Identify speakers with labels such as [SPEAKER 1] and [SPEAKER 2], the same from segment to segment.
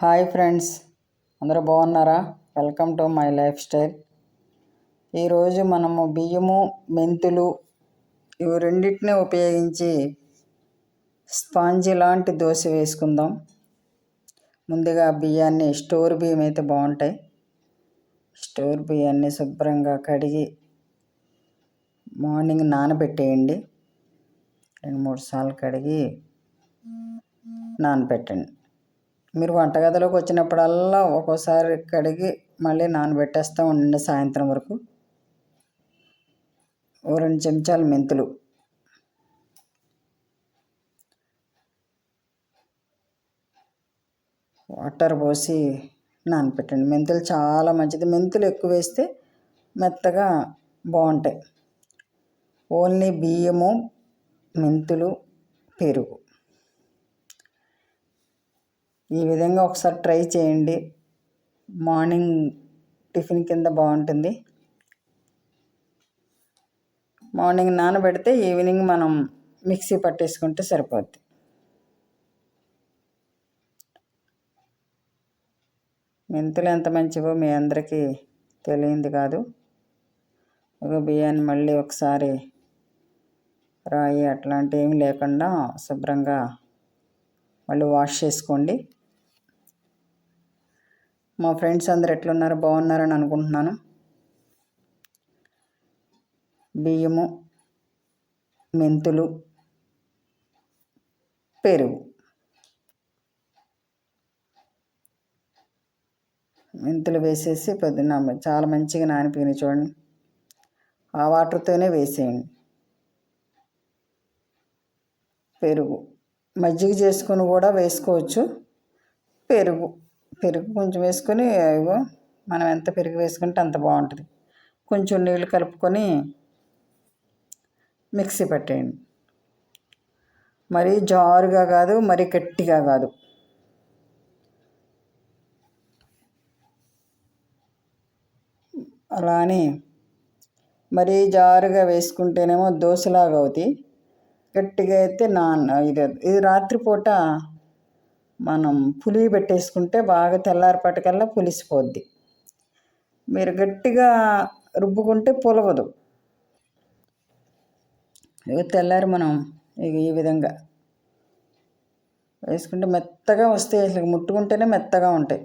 [SPEAKER 1] Hi friends అందరూ బాగున్నారా? Welcome to my lifestyle. ఈరోజు మనము బియ్యము మెంతులు ఇవి రెండింటిని ఉపయోగించి స్పాంజీ లాంటి దోశ వేసుకుందాం. ముందుగా బియ్యాన్ని స్టోర్ బియ్యం అయితే బాగుంటాయి. స్టోర్ బియ్యాన్ని శుభ్రంగా కడిగి మార్నింగ్ నానబెట్టేయండి. రెండు మూడు సార్లు కడిగి నానబెట్టండి. మీరు వంటగదిలోకి వచ్చినప్పుడల్లా ఒక్కోసారి కడిగి మళ్ళీ నానబెట్టేస్తూ ఉండండి సాయంత్రం వరకు. ఓ రెండు చెంచాలు మెంతులు. వాటర్ పోసి నానబెట్టండి మెంతులు చాలా మంచిది. మెంతులు ఎక్కువ వేస్తే మెత్తగా బాగుంటాయి. ఓన్లీ బియ్యము మెంతులు పెరుగు. ఈ విధంగా ఒకసారి ట్రై చేయండి. మార్నింగ్ టిఫిన్ కింద బాగుంటుంది. మార్నింగ్ నానబెడితే ఈవినింగ్ మనం మిక్సీ పట్టేసుకుంటే సరిపోద్ది. మెంతులు ఎంత మంచివో మీ అందరికీ తెలియంది కాదు. ఒక బియ్యాన్ని మళ్ళీ ఒకసారి రాయి అట్లాంటివి ఏమి లేకుండా శుభ్రంగా మళ్ళీ వాష్ చేసుకోండి. మా ఫ్రెండ్స్ అందరు ఎట్లున్నారు? బాగున్నారని అనుకుంటున్నాను. బియ్యము మెంతులు పెరుగు. మెంతులు వేసేసి పొద్దున్న చాలా మంచిగా నానిపోయినాయి చూడండి. ఆ వాటర్తోనే వేసేయండి. పెరుగు. మజ్జిగ చేసుకొని కూడా వేసుకోవచ్చు. పెరుగు. పెరుగు కొంచెం వేసుకొని ఇగో మనం ఎంత పెరుగు వేసుకుంటే అంత బాగుంటుంది. కొంచెం నీళ్ళు కలుపుకొని మిక్సీ పెట్టేయండి. మరీ జారుగా కాదు మరీ గట్టిగా కాదు. అలానే మరీ జారుగా వేసుకుంటేనేమో దోశలాగా అవుతాయి. గట్టిగా అయితే నాన్ ఇది ఇది రాత్రిపూట మనం పులి పెట్టేసుకుంటే బాగా తెల్లారిపాటికల్లా పులిసిపోద్ది. మీరు గట్టిగా రుబ్బుకుంటే పులవదు. తెల్లారి మనం ఇక ఈ విధంగా వేసుకుంటే మెత్తగా వస్తాయి అసలు ముట్టుకుంటేనే మెత్తగా ఉంటాయి.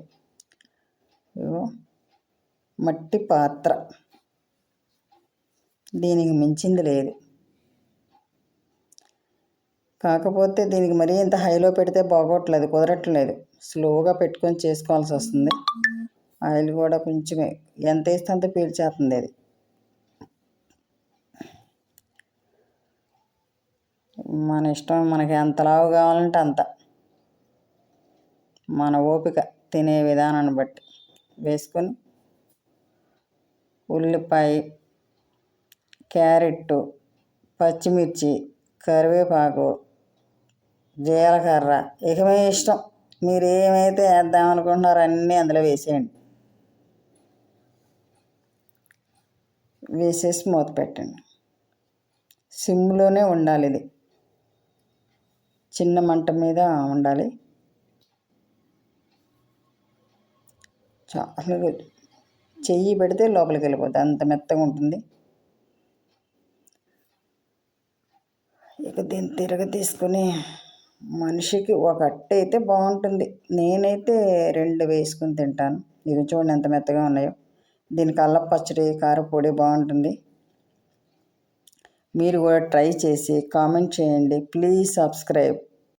[SPEAKER 1] ఇగో మట్టి పాత్ర. దీనికి మించింది లేదు. కాకపోతే దీనికి మరీ ఇంత హైలో పెడితే బాగోట్లేదు కుదరట్లేదు. స్లోగా పెట్టుకొని చేసుకోవాల్సి వస్తుంది. ఆయిల్ కూడా కొంచెమే ఎంత వేస్తే అంత పీల్చేస్తుంది అది. మన ఇష్టం మనకి ఎంత లావు కావాలంటే అంత. మన ఓపిక తినే విధానాన్ని బట్టి. వేసుకొని ఉల్లిపాయ క్యారెట్ పచ్చిమిర్చి కరివేపాకు జీలకర్ర. ఇక మీ ఇష్టం. మీరు ఏమైతే వేద్దాం అనుకుంటున్నారో అన్నీ అందులో వేసేయండి. వేసేసి మూత పెట్టండి. సిమ్లోనే ఉండాలి ఇది. చిన్న మంట మీద ఉండాలి. చాలా చెయ్యి పెడితే లోపలికి వెళ్ళిపోతుంది అంత మెత్తగా ఉంటుంది. ఇక దీన్ని తిరగ తీసుకుని మనిషికి ఒక అయితే బాగుంటుంది. నేనైతే రెండు వేసుకుని తింటాను. ఇది చూడండి ఎంత మెత్తగా ఉన్నాయో. దీనికి అల్లం పచ్చడి కారపొడి బాగుంటుంది. మీరు కూడా ట్రై చేసి కామెంట్ చేయండి. Please subscribe.